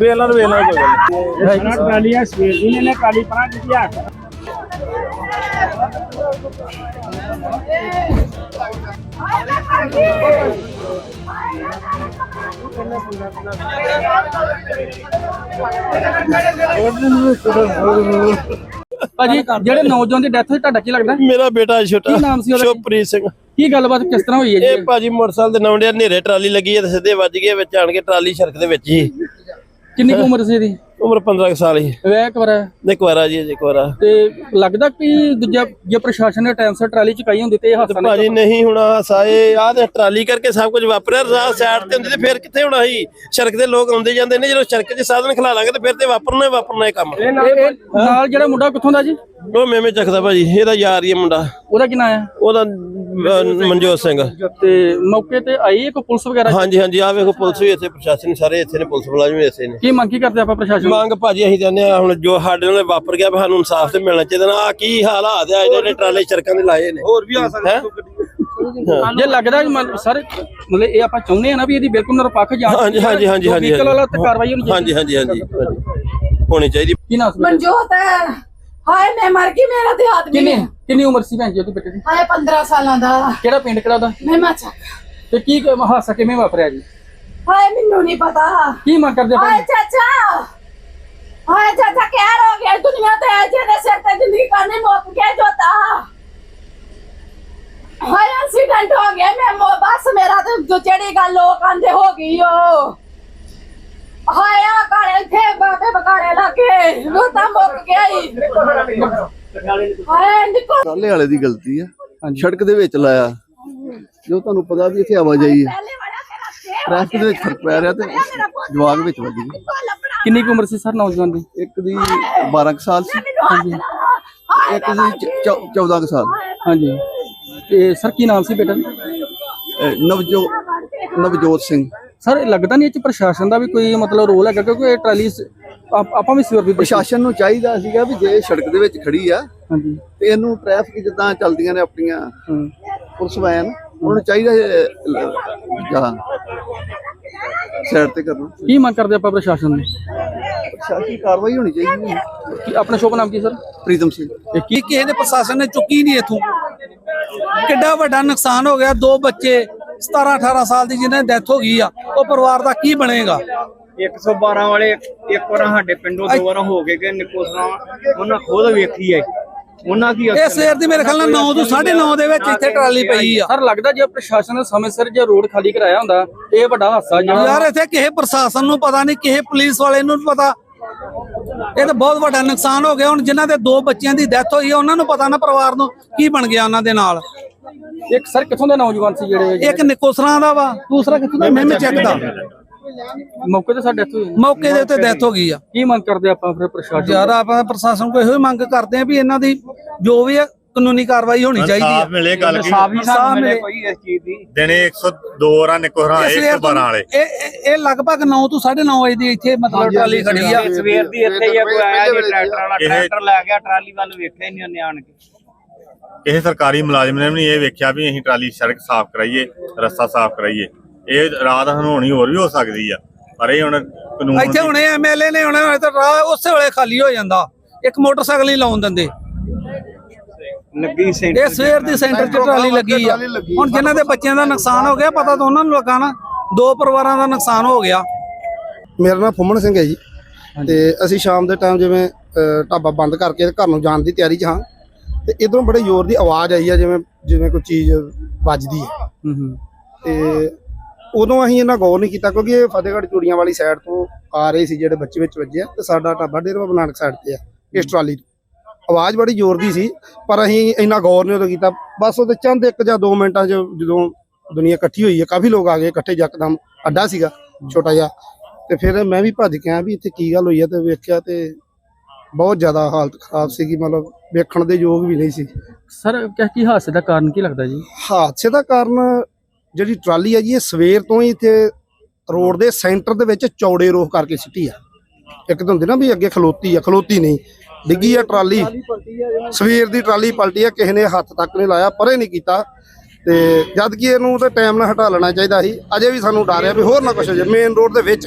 ਵੇਲਾਂ ਨੂੰ ਵੇਲਾਂ ਕੋਈ ਗੱਲ ਨੀ। ਟਰਾਲੀਆਂ ਸਵੇਰ ਦੀ ਨੇ ਟਰਾਲੀ ਪਰਾਂ ਕੀਤੀ ਆ ਭਾਜੀ ਜਿਹੜੇ ਨੌਜਵਾਨ ਦੀ ਡੈਥ ਹੋਈ ਤੁਹਾਡਾ ਕੀ ਲੱਗਦਾ ਮੇਰਾ ਬੇਟਾ ਛੋਟਾ ਕੀ ਨਾਮ ਸੀ ਉਹਦਾ? ਸਿੰਘ ਕੀ ਗੱਲਬਾਤ ਕਿਸ ਤਰ੍ਹਾਂ ਹੋਈ ਹੈ ਇਹ ਜੀ ਭਾਜੀ ਮੋਟਰਸਾਈਕਲ ਦੇ ਨਵੰਡੇ ਹਨੇਰੇ ਟਰਾਲੀ ਲੱਗੀ ਹੈ ਤੇ ਸਿੱਧੇ ਵੱਜ ਗਏ ਵਿੱਚ ਆਣ ਕੇ ਟਰਾਲੀ ਸੜਕ ਦੇ ਵਿੱਚ ਹੀ। ਕਿੰਨੀ ਕੁ ਉਮਰ ਸੀ ਇਹਦੀ? ਉਮਰ 15 ਕੁ ਸਾਲ ਹੀ। ਵਿਆਹ ਇੱਕ ਵਾਰ ਹੈ। ਇੱਕ ਵਾਰਾ ਜੀ ਇੱਕ ਵਾਰਾ ਤੇ ਲੱਗਦਾ ਕਿ ਦੂਜਾ ਜੇ ਪ੍ਰਸ਼ਾਸਨ ਨੇ ਟਾਈਮ ਸਿਰ ਟਰਾਲੀ ਚੁਕਾਈ ਹੁੰਦੀ ਤੇ ਇਹ ਹਾਦਸਾ ਨਾ ਭਾਜੀ ਨਹੀਂ ਹੋਣਾ ਸਾਏ ਆਹ ਤੇ ਟਰਾਲੀ ਕਰਕੇ ਸਭ ਕੁਝ ਵਾਪਰਿਆ ਰਾਹ ਸਾਈਡ ਤੇ ਹੁੰਦੀ ਤੇ ਫਿਰ ਕਿੱਥੇ ਹੋਣਾ ਸੀ? ਸੜਕ ਦੇ ਲੋਕ ਆਉਂਦੇ ਜਾਂਦੇ ਨੇ ਜਦੋਂ ਸੜਕ 'ਚ ਸਾਧਨ ਖਲਾ ਲਾਂਗੇ ਤੇ ਫਿਰ ਤੇ ਵਾਪਰਨਾ ਹੀ ਵਾਪਰਨਾ ਇਹ ਕੰਮ। ਇਹ- ਇਹ ਨਾਲ ਜਿਹੜਾ ਮੁੰਡਾ ਕਿੱਥੋਂ ਦਾ ਜੀ? ਉਹ ਮੇਵੇਂ ਚੱਕਦਾ ਭਾਜੀ ਇਹਦਾ ਯਾਰ ਹੀ ਹੈ ਮੁੰਡਾ। ਉਹਦਾ ਕੀ ਨਾਂ ਹੈ? ਉਹਦਾ ਅਹ, ਮਨਜੋਤ ਸਿੰਘ। ਤੇ ਮੌਕੇ ਤੇ ਆਈ ਇੱਕ ਪੁਲਿਸ ਵਗੈਰਾ ਹਾਂਜੀ ਹਾਂਜੀ ਆ ਵੇਖੋ ਪੁਲਿਸ ਵੀ ਇੱਥੇ ਪ੍ਰਸ਼ਾਸਨ ਸਾਰੇ ਇੱਥੇ ਨੇ ਪੁਲਿਸ ਮੁਲਾਜ਼ਮ ਵੀ ਇੱਥੇ ਨੇ। ਕੀ ਮੰਗ ਕੀ ਕਰਦੇ ਆਪਾਂ ਪ੍ਰਸ਼ਾਸਨ? ਮੰਗ ਭਾਜੀ ਅਸੀਂ ਕਹਿੰਦੇ ਆ ਹੁਣ ਜੋ ਸਾਡੇ ਨਾਲ ਵਾਪਰ ਗਿਆ ਵੀ ਸਾਨੂੰ ਇਨਸਾਫ ਤੇ ਮਿਲਣਾ ਚਾਹੀਦਾ ਨਾ ਆ ਕੀ ਹਾਲਾਤ ਆ ਜਿਹੜੇ ਟਰਾਲੇ ਚਰਕਾਂ ਦੇ ਲਾਏ ਨੇ। ਹੋਰ ਵੀ ਆ ਸਕਦਾ ਜੇ ਲੱਗਦਾ ਸਰ ਮਤਲਬ ਇਹ ਆਪਾਂ ਚਾਹੁੰਦੇ ਆ ਨਾ ਵੀ ਇਹਦੀ ਬਿਲਕੁਲ ਨਿਰਪੱਖ ਜਾਂਚ ਹਾਂਜੀ ਹਾਂਜੀ ਹਾਂਜੀ ਜੋ ਹਾਂਜੀ vehicle ਵਾਲਾ ਤੇ ਕਾਰਵਾਈ ਹੋਣੀ ਚਾਹੀਦੀ ਹਾਂਜੀ ਹਾਂਜੀ ਹਾਂਜੀ। ਹੋਣੀ ਚਾਹੀਦੀ। ਕੀ? ਮਨਜੋਤ ਹੈ। ਹਾਏ ਮੈਂ ਮਰ ਗਈ ਮੇਰਾ ਤੇ ਆਦਮੀ ਕਿੰਨੀ ਕਿੰਨੀ ਉਮਰ ਸੀ ਭੈਣ ਜੀ ਉਹਦੀ ਬੇਟੇ ਦੀ? ਹਾਏ 15 ਸਾਲਾਂ ਦਾ। ਕਿਹੜਾ ਪਿੰਡ ਕਿਹੜਾ ਉਹਦਾ? ਮੈਂ ਮਚਾ। ਤੇ ਕੀ ਕ- ਹਾਦਸਾ ਕਿਵੇਂ ਵਾਪਰਿਆ ਜੀ? ਹਾਏ ਮੈਨੂੰ ਨਹੀਂ ਪਤਾ। ਕੀ ਮੰਗ ਕਰਦੇ ਆਪਾਂ ਹਾਏ ਚਾਚਾ! ਹਾਏ ਚਾਚਾ ਕਹਿਰ ਹੋ ਗਿਆ ਦੁਨੀਆ ਤੇ ਜਿਹਦੇ ਸਿਰ ਤੇ ਜ਼ਿੰਦਗੀ ਕਰਨੀ ਮੁੱਕ ਗਿਆ ਜੋਤਾ। ਹਾਏ ਐਕਸੀਡੈਂਟ ਹੋ ਗਿਆ ਮੈਂ ਮੋ- ਬਸ ਮੇਰਾ ਤੇ ਜੋ ਜਿਹੜੀ ਗੱਲ ਲੋਕ ਆਂਦੇ ਹੋ ਗਈ ਓ। ਹਾਏ ਆ ਕਾਲੇ ਥੇ ਬਾਬੇ ਬਕਾਲੇ ਲੱਗੇ ਉਹ ਤਾਂ ਮੁੱਕ ਗਿਆ ਹੀ ਟਰਾਲੇ ਵਾਲੇ ਦੀ ਗਲਤੀ ਆ ਸੜਕ ਦੇ ਵਿੱਚ ਲਾਇਆ। ਜੋ ਤੁਹਾਨੂੰ ਪਤਾ ਵੀ ਇੱਥੇ ਆਵਾਜਾਈ ਹੈ। ਟ੍ਰੈਫਿਕ ਦੇ ਵਿੱਚ ਫ਼ਰਕ ਪੈ ਰਿਹਾ ਤੇ ਜਵਾਗ ਵਿੱਚ ਵੱਜ ਗਈ ਕਿੰਨੀ ਕੁ ਉਮਰ ਸੀ ਸਰ ਨੌਜਵਾਨ ਦੀ? ਇੱਕ ਦੀ 12 ਕੁ ਸਾਲ ਸੀ। ਇੱਕ ਦੀ 14 ਕੁ ਸਾਲ। ਹਾਂਜੀ। ਤੇ ਸਰ ਕੀ ਨਾਮ ਸੀ ਬੇਟਾ ਨਵਜੋ ਨਵਜੋਤ ਸਿੰਘ। ਸਰ ਇਹ ਲੱਗਦਾ ਨਹੀਂ ਇਹ ਚ ਪ੍ਰਸ਼ਾਸਨ ਦਾ ਵੀ ਕੋਈ ਮਤਲਬ ਰੋਲ ਹੈਗਾ ਕਿਉਂਕਿ ਇਹ ਟਰਾਲੀ ਸ- ਆਪ- ਆਪਾਂ ਵੀ ਦੇਖੀ। ਪ੍ਰਸ਼ਾਸਨ ਨੂੰ ਚਾਹੀਦਾ ਸੀਗਾ ਵੀ ਜੇ ਸੜਕ ਦੇ ਵਿੱਚ ਖੜੀ ਆ ਹਾਂਜੀ। ਤੇ ਇਹਨੂੰ ਟ੍ਰੈਫਿਕ ਜਿੱਦਾਂ ਚੱਲਦੀਆਂ ਨੇ ਆਪਣੀਆਂ ਹਮ। ਪੁਲਿਸ ਵੈਨ ਉਹਨਾਂ ਨੂੰ ਚਾਹੀਦਾ ਜਾਂ ਸਾਈਡ ਤੇ ਕਰਨਾ। ਕੀ ਮੰਗ ਕਰਦੇ ਆਪਾਂ ਪ੍ਰਸ਼ਾਸਨ ਨੂੰ? ਪ੍ਰਸ਼ਾਸਨੀ ਕਾਰਵਾਈ ਹੋਣੀ ਚਾਹੀਦੀ ਹੈ। ਕੀ ਆਪਣਾ ਸ਼ੁਭ ਨਾਮ ਕੀ ਸਰ? ਪ੍ਰੀਤਮ ਸਿੰਘ। ਇਹ ਕੀ ਕਿ ਕਿਸੇ ਨੇ ਪ੍ਰਸ਼ਾਸਨ ਨੇ ਚੁੱਕੀ ਨਹੀਂ ਇਥੋਂ। ਕਿੱਡਾ ਵੱਡਾ ਨੁਕਸਾਨ ਹੋ ਗਿਆ ਦੋ ਬੱਚੇ 17 18 ਸਾਲ ਦੀ ਜਿਹਨਾਂ ਦੀ ਡੈਥ ਹੋ ਗਈ ਆ ਉਹ ਪਰਿਵਾਰ ਦਾ ਕੀ ਬਣੇਗਾ? 112 ਵਾਲੇ ਇੱਕ ਵਾਰ ਸਾਡੇ ਪਿੰਡੋਂ ਦੋ ਵਾਰ ਹੋ ਗਏ ਕਿ ਨਿਕੋਸਰਾ ਉਹਨਾਂ ਖੁਦ ਵੇਖੀ ਹੈ ਉਹਨਾਂ ਕੀ ਇਹ ਸਵੇਰ ਦੀ ਮੇਰੇ ਖਿਆਲ ਨਾਲ 9 ਤੋਂ 9:30 ਦੇ ਵਿੱਚ ਇੱਥੇ ਟਰਾਲੀ ਪਈ ਆ। ਸਰ ਲੱਗਦਾ ਜੇ ਪ੍ਰਸ਼ਾਸਨ ਨੇ ਸਮੇਂ ਸਿਰ ਜੇ ਰੋਡ ਖਾਲੀ ਕਰਾਇਆ ਹੁੰਦਾ ਇਹ ਵੱਡਾ ਹਾਦਸਾ ਜਿਹੜਾ ਯਾਰ ਇੱਥੇ ਕਿਸੇ ਪ੍ਰਸ਼ਾਸਨ ਨੂੰ ਪਤਾ ਨਹੀਂ ਕਿਸੇ ਪੁਲਿਸ ਵਾਲੇ ਨੂੰ ਪਤਾ। ਇਹ ਤਾਂ ਬਹੁਤ ਵੱਡਾ ਨੁਕਸਾਨ ਹੋ ਗਿਆ। ਹੁਣ ਜਿਨ੍ਹਾਂ ਦੇ ਦੋ ਬੱਚਿਆਂ ਦੀ ਡੈਥ ਹੋਈ ਆ ਉਹਨਾਂ ਨੂੰ ਪਤਾ ਨਾ ਪਰਿਵਾਰ ਨੂੰ ਕੀ ਬਣ ਗਿਆ ਉਹਨਾਂ ਦੇ ਨਾਲ। ਇੱਕ ਸਰ ਕਿੱਥੋਂ ਦੇ ਨੌਜਵਾਨ ਸੀ ਜਿਹੜੇ ਇੱਕ ਨਿਕੋਸਰਾਂ ਦਾ ਵਾ। ਦੂਸਰਾ ਕਿੱਥੋਂ ਦਾ ਮੈਂ ਚੈੱਕ ਦਾ। ਮੌਕੇ ਤੇ ਸਾਡੇ ਇੱਥੇ ਮੌਕੇ ਦੇ ਉੱਤੇ ਡੈਥ ਹੋ ਗਈ ਆ। ਕੀ ਮੰਗ ਕਰਦੇ ਆਪਾਂ ਫਿਰ ਪ੍ਰਸ਼ਾਸਨ ਯਾਰ ਆਪਾਂ ਪ੍ਰਸ਼ਾਸਨ ਕੋਲ ਇਹੋ ਹੀ ਮੰਗ ਕਰਦੇ ਆ ਵੀ ਇਹਨਾਂ ਦੀ ਜੋ ਵੀ ਕਾਨੂੰਨੀ ਕਾਰਵਾਈ ਹੋਣੀ ਚਾਹੀਦੀ ਸਾਫ਼ ਹੈ ਮਿਲੇ ਗੱਲ ਕੀ? ਸਾਫ਼ ਸਾਨੂੰ ਮਿਲੇ। ਕੋਈ ਇਸ ਚੀਜ਼ ਦੀ। ਦਿਨੇ 102 ਰਾਂ ਨਿਕੋਹਰਾਂ ਇਸ ਵੇਰ 112 ਵਾਲੇ। ਇਹ ਇਹ- ਇਹ ਲਗਭਗ 9 ਤੋਂ 9:30 ਵਜੇ ਦੀ ਇੱਥੇ ਮਤਲਬ ਟਰਾਲੀ ਖੜੀ ਆ। ਸਵੇਰ ਦੀ ਇੱਥੇ ਹੀ ਆ, ਕੋਈ ਆਇਆ ਨਹੀਂ ਟਰੈਕਟਰ ਵਾਲਾ ਟਰੈਕਟਰ ਲੈ ਗਿਆ ਟਰਾਲੀ ਵੱਲ ਵੇਖਿਆ ਹੀ ਨਹੀਂ ਉਹਨੇ ਆਣ ਕੇ। ਕਿਸੇ ਸਰਕਾਰੀ ਮੁਲਾਜ਼ਮ ਨੇ ਵੀ ਇਹ ਵੇਖਿਆ ਵੀ ਅਸੀਂ ਟਰਾਲੀ ਸੜਕ ਸਾਫ਼ ਕਰਾਈਏ ਰਸਤਾ ਸਾਫ਼ ਕਰਾਈਏ। ਇਹ ਰਾਤ ਹਨੋਣੀ ਹੋਰ ਵੀ ਹੋ ਸਕਦੀ ਆ ਪਰ ਇਹ ਹੁਣ ਕਾਨੂੰਨ ਇੱਥੇ ਹੁਣੇ ਐਮਐਲਏ ਨੇ ਹੁਣੇ ਤਾਂ ਰਾਹ ਉਸੇ ਵੇਲੇ ਖਾਲੀ ਹੋ ਜਾਂਦਾ। ਇੱਕ ਮੋਟਰਸਾਈਕਲ ਹੀ ਲਾਉਣ ਦਿੰਦੇ। ਲੱਗੀ ਸੈਂਟਰ ਇਹ ਸਵੇਰ ਦੀ ਸੈਂਟਰ 'ਚ ਟਰਾਲੀ ਲੱਗੀ ਆ। ਹੁਣ ਜਿਨ੍ਹਾਂ ਦੇ ਬੱਚਿਆਂ ਦਾ ਨੁਕਸਾਨ ਹੋ ਗਿਆ ਪਤਾ ਤਾਂ ਉਹਨਾਂ ਨੂੰ ਲੱਗਾ ਨਾ। ਦੋ ਪਰਿਵਾਰਾਂ ਦਾ ਨੁਕਸਾਨ ਹੋ ਗਿਆ। ਮੇਰਾ ਨਾਮ ਫੁੰਮਣ ਸਿੰਘ ਹੈ ਜੀ। ਤੇ ਅਸੀਂ ਸ਼ਾਮ ਦੇ ਟਾਈਮ ਜਿਵੇਂ ਢਾਬਾ ਬੰਦ ਕਰਕੇ ਘਰ ਨੂੰ ਜਾਣ ਦੀ ਤਿਆਰੀ 'ਚ ਹਾਂ। ਤੇ ਇਧਰੋਂ ਬੜੇ ਜ਼ੋਰ ਦੀ ਆਵਾਜ਼ ਆਈ ਆ ਜਿਵੇਂ ਜਿਵੇਂ ਕੋਈ ਚੀਜ਼ ਵੱਜਦੀ ਹੈ ਹੂੰ ਹੂੰ। ਤੇ ਉਦੋਂ ਅਸੀਂ ਇਹਨਾਂ ਗੌਰ ਨਹੀਂ ਕੀਤਾ ਕਿਉਂਕਿ ਇਹ ਫਤਿਹਗੜ੍ਹ ਚੂੜੀਆਂ ਵਾਲੀ ਸਾਈਡ ਤੋਂ ਆ ਰਹੇ ਸੀ ਜਿਹੜੇ ਬੱਚੇ ਵਿੱਚ ਵੱਜੇ ਆ ਤੇ ਸਾਡਾ ਢਾਬਾ ਡੇਰਾ ਬਾਬਾ ਨਾਨਕ ਸਾਈਡ ਤੇ ਆ ਇਸ ਟਰਾਲੀ ਤੋਂ। ਆਵਾਜ਼ ਬੜੀ ਜ਼ੋਰ ਦੀ ਸੀ ਪਰ ਅਸੀਂ ਇੰਨਾ ਗੌਰ ਨਹੀਂ ਉਦੋਂ ਕੀਤਾ। ਬਸ ਉਹਦੇ ਚੰਦ ਇੱਕ ਜਾਂ 2 ਮਿੰਟਾਂ 'ਚ ਜਦੋਂ ਦੁਨੀਆ ਇਕੱਠੀ ਹੋਈ ਹੈ ਕਾਫੀ ਲੋਕ ਆ ਗਏ ਇਕੱਠੇ ਯਕਦਮ ਅੱਡਾ ਸੀਗਾ ਛੋਟਾ ਜਿਹਾ। ਤੇ ਫਿਰ ਮੈਂ ਵੀ ਭੱਜ ਕੇ ਆਇਆ ਵੀ ਇੱਥੇ ਕੀ ਗੱਲ ਹੋਈ ਹੈ ਤੇ ਵੇਖਿਆ ਤੇ ਬਹੁਤ ਜ਼ਿਆਦਾ ਹਾਲਤ ਖਰਾਬ ਸੀਗੀ ਮਤਲਬ ਵੇਖਣ ਦੇ ਯੋਗ ਵੀ ਨਹੀਂ ਸੀ। ਸਰ ਕੀ ਹਾਦਸੇ ਦਾ ਕਾਰਨ ਕੀ ਲੱਗਦਾ ਜੀ? ਹਾਦਸੇ ਦਾ ਕਾਰਨ ਜਿਹੜੀ ਟਰਾਲੀ ਹੈ ਜੀ, ਇਹ ਸਵੇਰ ਤੋਂ ਹੀ ਇੱਥੇ ਰੋਡ ਦੇ ਸੈਂਟਰ ਦੇ ਵਿੱਚ ਚੌੜੇ ਰੋਹ ਕਰਕੇ ਸਿੱਟੀ ਆ। ਇੱਕ ਤਾਂ ਹੁੰਦੀ ਨਾ ਵੀ ਅੱਗੇ ਖਲੋਤੀ ਆ, ਖਲੋਤੀ ਨਹੀਂ। ਡਿੱਗੀ ਆ ਟਰਾਲੀ। ਸਵੇਰ ਦੀ ਟਰਾਲੀ ਪਲਟੀ ਆ, ਕਿਸੇ ਨੇ ਹੱਥ ਤੱਕ ਨਹੀਂ ਲਾਇਆ, ਪਰੇ ਨਹੀਂ ਕੀਤਾ। ਤੇ ਜਦ ਕਿ ਇਹਨੂੰ ਤੇ ਟਾਈਮ ਨਾਲ ਹਟਾ ਲੈਣਾ ਚਾਹੀਦਾ ਸੀ। ਅਜੇ ਵੀ ਸਾਨੂੰ ਡਰ ਆ ਵੀ ਹੋਰ ਨਾ ਕੁਛ ਹੋ ਜਾਏ ਮੇਨ ਰੋਡ ਦੇ ਵਿੱਚ।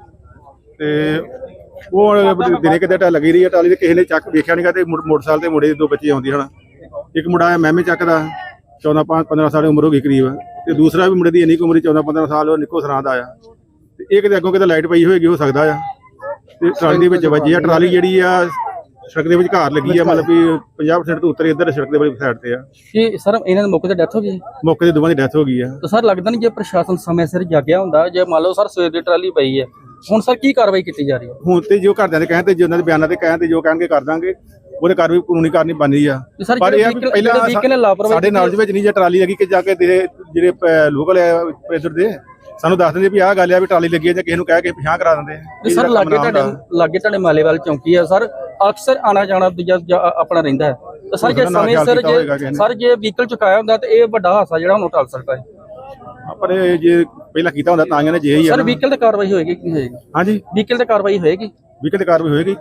ਤੇ ਉਹ ਦਿਨੇ ਕਿਤੇ ਟਾ ਲੱਗੀ ਰਹੀ ਆ ਟਰਾਲੀ ਤੇ ਕਿਸੇ ਨੇ ਚੱਕ ਵੇਖਿਆ ਨਹੀਂਗਾ ਤੇ ਮੋਟਰਸਾਈਕਲ ਤੇ ਮੁੰਡੇ ਦੇ ਦੋ ਬੱਚੇ ਆਉਂਦੀ ਹਨ। ਇੱਕ ਮੁੰਡਾ ਆ ਮਹਿਮੇ ਚੱਕਦਾ 14 15 ਸਾਲ ਦੀ ਉਮਰ ਹੋ ਗਈ ਕਰੀਬ। ਤੇ ਦੂਸਰਾ ਵੀ ਮੁੰਡੇ ਦੀ ਇੰਨੀ ਕੁ ਉਮਰ 14 15 ਸਾਲ ਉਹ ਨਿੱਕੋ ਸਰਾਂ ਦਾ ਆ ਤੇ ਇਹ ਕਿਤੇ ਅੱਗੋਂ ਕਿਤੇ ਲਾਈਟ ਪਈ ਹੋਏਗੀ ਹੋ ਸਕਦਾ ਆ। ਤੇ ਟਰਾਲੀ ਦੇ ਵਿੱਚ ਵੱਜੀ ਆ ਟਰਾਲੀ ਜਿਹੜੀ ਆ ਸੜਕ ਦੇ ਵਿੱਚ ਘਾਰ ਲੱਗੀ ਆ ਮਤਲਬ ਵੀ 50% ਤੋਂ ਉੱਤਰ ਇੱਧਰ ਸੜਕ ਦੇ ਵਾਲੀ ਸਾਈਡ ਤੇ ਆ। ਕਿ ਸਰ ਇਹਨਾਂ ਦੇ ਮੌਕੇ ਤੇ ਡੈਥ ਹੋ ਗਈ? ਮੌਕੇ ਤੇ ਦੋਵਾਂ ਦੀ ਡੈਥ ਹੋ ਗਈ ਆ। ਤਾਂ ਸਰ ਲੱਗਦਾ ਨਹੀਂ ਜੇ ਪ੍ਰਸ਼ਾਸਨ ਸਮੇਂ ਸਿਰ ਜਾਗਿਆ ਹੁੰਦਾ ਜੇ ਮੰਨ ਲਓ ਸਰ ਸਵੇਰ ਦੀ ਟਰਾਲੀ ਪਈ ਹੈ ਹੁਣ ਸਰ ਕੀ ਕਾਰਵਾਈ ਕੀਤੀ ਜਾ ਰਹੀ ਹੈ ਹੁਣ ਤੇ ਜੋ ਘਰਦਿਆਂ ਦੇ ਕਹਿਣ ਤੇ ਜੋ ਉਹਨਾਂ ਦੇ ਬਿਆਨਾਂ ਤੇ ਕਹਿਣ ਤੇ ਜੋ ਕਹਿਣਗੇ ਕਰ ਦਾਂਗੇ ਉਹਦੇ ਕਾਰਵਾਈ ਕਾਨੂੰਨੀ ਕਰਨੀ ਬਣਦੀ ਆ ਤੇ ਸਰ ਪਰ ਇਹ ਆ ਵੀ ਪਹਿਲਾਂ ਸਾਡੇ ਨੌਲੇਜ ਵਿੱਚ ਨਹੀਂ ਜੇ ਟਰਾਲੀ ਲੱਗੀ ਕਿ ਜਾ ਕੇ ਜਿਹੜੇ ਲੋਕਲ ਪ੍ਰੈਸ਼ਰ ਦੇ ਸਾਨੂੰ ਦੱਸ ਦਿੰਦੇ ਵੀ ਆਹ ਗੱਲ ਆ ਵੀ ਟਰਾਲੀ ਲੱਗੀ ਆ ਜਾਂ ਕਿਸੇ ਨੂੰ ਕਹਿ ਕੇ ਪਿਛਾਂ ਕਰਾ ਦਿੰਦੇ ਆ। ਸਰ ਲਾਗੇ। ਤੁਹਾਡੇ ਲਾਗੇ ਤੁਹਾਡੇ ਮਾਲੇਵਾਲ ਚੌਂਕੀ ਆ ਸਰ ਅਕਸਰ ਆਣਾ ਜਾਣਾ ਆਪਣਾ ਰਹਿੰਦਾ ਹੈ ਤਾਂ ਸਰ ਜੇ ਸਮੇਂ ਸਿਰ ਜੇ। ਸਰ ਜੇ ਵਹੀਕਲ ਚੁਕਾਇਆ ਹੁੰਦਾ ਤੇ ਇਹ ਵੱਡਾ ਹਾਦਸਾ ਜਿਹੜਾ ਹੁਣ ਉਹ ਟਲ ਸਕਦਾ ਹੈ ਪਰ ਇਹ ਜੇ ਪਹਿਲਾਂ ਕੀਤਾ ਹੁੰਦਾ ਤਾਂ ਇਹਨੇ ਜੇ ਹੀ ਸਰ ਨਾ। ਵਹੀਕਲ ਤੇ ਕਾਰਵਾਈ ਹੋਏਗੀ ਕਿ ਹੋਏਗੀ? ਹਾਂਜੀ। ਵਹੀਕਲ ਤੇ ਕਾਰਵਾਈ ਹੋਏਗੀ? ਵੀ ਕਿਤੇ ਕਾਰਵਾਈ ਹੋਏਗੀ।